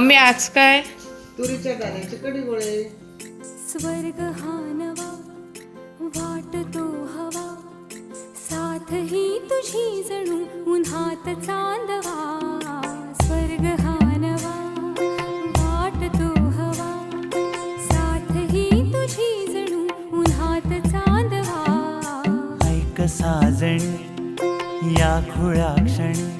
मी आज काय? तुरीच्या डाळीचे कढी गोळे स्वर्ग हा नवा वाटतो हवा. साथ ही तुझी जणू उन्हात चांदवा. स्वर्ग हा नवा वाटतो हवा. साथ ही तुझी जणू उन्हात चांदवा. ऐक साजणी या खुळ्या क्षणी.